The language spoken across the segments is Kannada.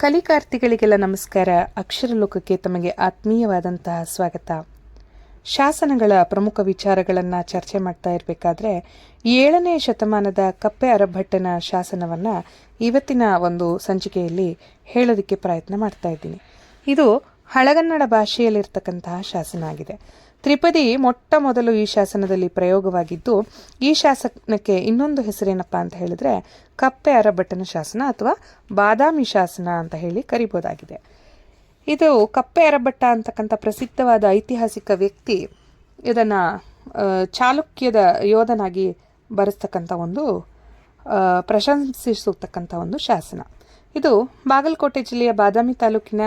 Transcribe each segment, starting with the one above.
ಕಲಿಕಾರ್ಥಿಗಳಿಗೆಲ್ಲ ನಮಸ್ಕಾರ. ಅಕ್ಷರ ಲೋಕಕ್ಕೆ ತಮಗೆ ಆತ್ಮೀಯವಾದಂತಹ ಸ್ವಾಗತ. ಶಾಸನಗಳ ಪ್ರಮುಖ ವಿಚಾರಗಳನ್ನು ಚರ್ಚೆ ಮಾಡ್ತಾ ಇರಬೇಕಾದ್ರೆ, ಏಳನೇ ಶತಮಾನದ ಕಪ್ಪೆ ಅರಭಟ್ಟನ ಶಾಸನವನ್ನು ಇವತ್ತಿನ ಒಂದು ಸಂಚಿಕೆಯಲ್ಲಿ ಹೇಳೋದಕ್ಕೆ ಪ್ರಯತ್ನ ಮಾಡ್ತಾ ಇದ್ದೀನಿ. ಇದು ಹಳಗನ್ನಡ ಭಾಷೆಯಲ್ಲಿರ್ತಕ್ಕಂತಹ ಶಾಸನ ಆಗಿದೆ. ತ್ರಿಪದಿ ಮೊಟ್ಟ ಮೊದಲು ಈ ಶಾಸನದಲ್ಲಿ ಪ್ರಯೋಗವಾಗಿದ್ದು, ಈ ಶಾಸನಕ್ಕೆ ಇನ್ನೊಂದು ಹೆಸರೇನಪ್ಪ ಅಂತ ಹೇಳಿದ್ರೆ, ಕಪ್ಪೆ ಅರಭಟ್ಟನ ಶಾಸನ ಅಥವಾ ಬಾದಾಮಿ ಶಾಸನ ಅಂತ ಹೇಳಿ ಕರಿಬೋದಾಗಿದೆ. ಇದು ಕಪ್ಪೆ ಅರಭಟ್ಟ ಅಂತಕ್ಕಂಥ ಪ್ರಸಿದ್ಧವಾದ ಐತಿಹಾಸಿಕ ವ್ಯಕ್ತಿ, ಇದನ್ನ ಚಾಲುಕ್ಯದ ಯೋಧನಾಗಿ ಬರೆಸ್ತಕ್ಕಂಥ ಒಂದು ಪ್ರಶಂಸಿಸತಕ್ಕಂಥ ಒಂದು ಶಾಸನ. ಇದು ಬಾಗಲಕೋಟೆ ಜಿಲ್ಲೆಯ ಬಾದಾಮಿ ತಾಲೂಕಿನ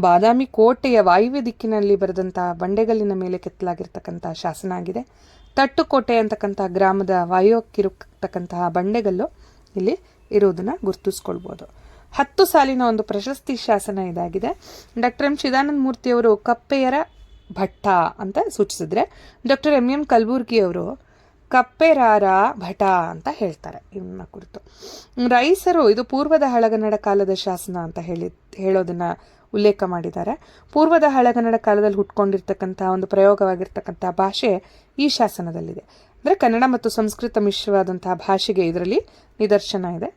ಬಾದಾಮಿ ಕೋಟೆಯ ವಾಯುವ್ಯ ದಿಕ್ಕಿನಲ್ಲಿ ಬರೆದಂತಹ ಬಂಡೆಗಲ್ಲಿನ ಮೇಲೆ ಕೆತ್ತಲಾಗಿರ್ತಕ್ಕಂತಹ ಶಾಸನ ಆಗಿದೆ. ತಟ್ಟುಕೋಟೆ ಅಂತಕ್ಕಂತಹ ಗ್ರಾಮದ ವಾಯುವ್ಯಕ್ಕಿರತಕ್ಕಂತಹ ಬಂಡೆಗಲ್ಲು ಇಲ್ಲಿ ಇರುವುದನ್ನ ಗುರುತಿಸ್ಕೊಳ್ಬೋದು. ಹತ್ತು ಸಾಲಿನ ಒಂದು ಪ್ರಶಸ್ತಿ ಶಾಸನ ಇದಾಗಿದೆ. Doctor M. ಚಿದಾನಂದ ಮೂರ್ತಿಯವರು ಕಪ್ಪೆಯರ ಭಟ್ಟ ಅಂತ ಸೂಚಿಸಿದ್ರೆ ಡಾಕ್ಟರ್ ಎಂ. ಎಂ. ಕಲಬುರ್ಗಿ ಅವರು ಕಪ್ಪೆರಾರ ಭಟ ಅಂತ ಹೇಳ್ತಾರೆ ಇವನ್ನ ಕುರಿತು. ರೈಸರು, ಇದು ಪೂರ್ವದ ಹಳಗನ್ನಡ ಕಾಲದ ಶಾಸನ ಅಂತ ಹೇಳಿ, ಹೇಳೋದನ್ನ ಉಲ್ಲೇಖ ಮಾಡಿದ್ದಾರೆ. ಪೂರ್ವದ ಹಳಗನ್ನಡ ಕಾಲದಲ್ಲಿ ಹುಟ್ಕೊಂಡಿರ್ತಕ್ಕಂಥ ಒಂದು ಪ್ರಯೋಗವಾಗಿರ್ತಕ್ಕಂಥ ಭಾಷೆ ಈ ಶಾಸನದಲ್ಲಿದೆ. ಅಂದರೆ ಕನ್ನಡ ಮತ್ತು ಸಂಸ್ಕೃತ ಮಿಶ್ರವಾದಂತಹ ಭಾಷೆಗೆ ಇದರಲ್ಲಿ ನಿದರ್ಶನ ಇದೆ.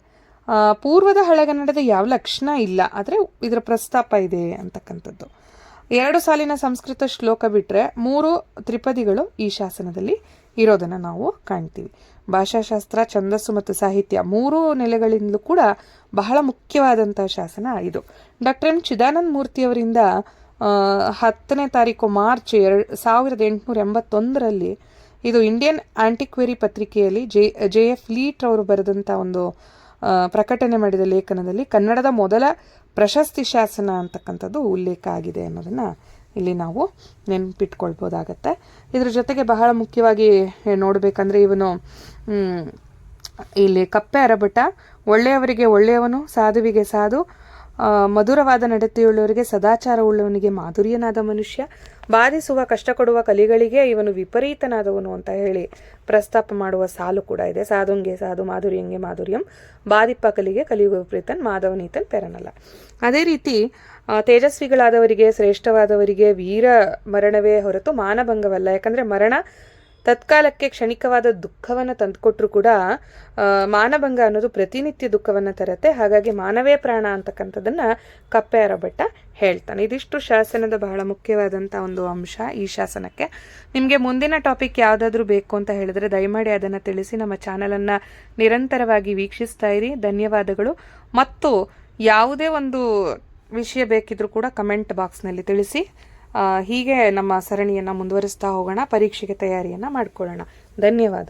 ಪೂರ್ವದ ಹಳಗನ್ನಡದ ಯಾವ ಲಕ್ಷಣ ಇಲ್ಲ, ಆದರೆ ಇದರ ಪ್ರಸ್ತಾಪ ಇದೆ ಅಂತಕ್ಕಂಥದ್ದು. ಎರಡು ಸಾಲಿನ ಸಂಸ್ಕೃತ ಶ್ಲೋಕ ಬಿಟ್ಟರೆ ಮೂರು ತ್ರಿಪದಿಗಳು ಈ ಶಾಸನದಲ್ಲಿ ಇರೋದನ್ನು ನಾವು ಕಾಣ್ತೀವಿ. ಭಾಷಾಶಾಸ್ತ್ರ, ಛಂದಸ್ಸು ಮತ್ತು ಸಾಹಿತ್ಯ ಮೂರು ನೆಲೆಗಳಿಂದಲೂ ಕೂಡ ಬಹಳ ಮುಖ್ಯವಾದಂಥ ಶಾಸನ ಇದು. Doctor M. ಚಿದಾನಂದ ಮೂರ್ತಿಯವರಿಂದ ಹತ್ತನೇ ತಾರೀಕು ಮಾರ್ಚ್ ಎರಡು, ಸಾವಿರದ ಎಂಟುನೂರ ಎಂಬತ್ತೊಂದರಲ್ಲಿ ಇದು ಇಂಡಿಯನ್ ಆಂಟಿಕ್ವೆರಿ ಪತ್ರಿಕೆಯಲ್ಲಿ ಜೆ ಜೆ ಎಫ್ ಲೀಟ್ ಅವರು ಬರೆದಂಥ ಒಂದು ಪ್ರಕಟಣೆ ಮಾಡಿದ ಲೇಖನದಲ್ಲಿ ಕನ್ನಡದ ಮೊದಲ ಪ್ರಶಸ್ತಿ ಶಾಸನ ಅಂತಕ್ಕಂಥದ್ದು ಉಲ್ಲೇಖ ಆಗಿದೆ ಅನ್ನೋದನ್ನು ಇಲ್ಲಿ ನಾವು ನೆನ್ಪಿಟ್ಕೊಳ್ಬೋದಾಗತ್ತೆ. ಇದ್ರ ಜೊತೆಗೆ ಬಹಳ ಮುಖ್ಯವಾಗಿ ನೋಡಬೇಕಂದ್ರೆ ಇವನು ಇಲ್ಲಿ ಕಪ್ಪೆ ಅರಬಟ, ಒಳ್ಳೆಯವರಿಗೆ ಒಳ್ಳೆಯವನು, ಸಾಧುವಿಗೆ ಸಾಧು ಮಧುರವಾದ ನಡತೆಯುಳ್ಳವರಿಗೆ ಸದಾಚಾರ ಉಳ್ಳವನಿಗೆ ಮಾಧುರ್ಯನಾದ ಮನುಷ್ಯ, ಬಾಧಿಸುವ ಕಷ್ಟ ಕೊಡುವ ಕಲಿಗಳಿಗೆ ಇವನು ವಿಪರೀತನಾದವನು ಅಂತ ಹೇಳಿ ಪ್ರಸ್ತಾಪ ಮಾಡುವ ಸಾಲು ಕೂಡ ಇದೆ. ಸಾಧುಂಗೆ ಸಾಧು, ಮಾಧುರ್ಯಂಗೆ ಮಾಧುರ್ಯಂ, ಬಾಧಿಪ್ಪ ಕಲಿಗೆ ಕಲಿಯುಗ ವಿಪರೀತನ್, ಮಾಧವನೀತನ್ ಪೆರನಲ್ಲ. ಅದೇ ರೀತಿ ತೇಜಸ್ವಿಗಳಾದವರಿಗೆ, ಶ್ರೇಷ್ಠವಾದವರಿಗೆ ವೀರ ಮರಣವೇ ಹೊರತು ಮಾನಭಂಗವಲ್ಲ. ಯಾಕಂದರೆ ಮರಣ ತತ್ಕಾಲಕ್ಕೆ ಕ್ಷಣಿಕವಾದ ದುಃಖವನ್ನು ತಂದುಕೊಟ್ರು ಕೂಡ ಮಾನಭಂಗ ಅನ್ನೋದು ಪ್ರತಿನಿತ್ಯ ದುಃಖವನ್ನು ತರತ್ತೆ. ಹಾಗಾಗಿ ಮಾನವೇ ಪ್ರಾಣ ಅಂತಕ್ಕಂಥದ್ದನ್ನು ಕಪ್ಪೆ ಅರಭಟ್ಟ ಹೇಳ್ತಾನೆ. ಇದಿಷ್ಟು ಶಾಸನದ ಬಹಳ ಮುಖ್ಯವಾದಂಥ ಒಂದು ಅಂಶ ಈ ಶಾಸನಕ್ಕೆ. ನಿಮಗೆ ಮುಂದಿನ ಟಾಪಿಕ್ ಯಾವುದಾದ್ರೂ ಬೇಕು ಅಂತ ಹೇಳಿದ್ರೆ ದಯಮಾಡಿ ಅದನ್ನು ತಿಳಿಸಿ ನಮ್ಮ ಚಾನಲನ್ನು ನಿರಂತರವಾಗಿ ವೀಕ್ಷಿಸ್ತಾ ಇರಿ. ಧನ್ಯವಾದಗಳು. ಮತ್ತು ಯಾವುದೇ ಒಂದು ವಿಷಯ ಬೇಕಿದ್ರೂ ಕೂಡ ಕಮೆಂಟ್ ಬಾಕ್ಸ್ನಲ್ಲಿ ತಿಳಿಸಿ. ಹೀಗೆ ನಮ್ಮ ಸರಣಿಯನ್ನು ಮುಂದುವರಿಸ್ತಾ ಹೋಗೋಣ, ಪರೀಕ್ಷೆಗೆ ತಯಾರಿಯನ್ನು ಮಾಡಿಕೊಳ್ಳೋಣ. ಧನ್ಯವಾದ.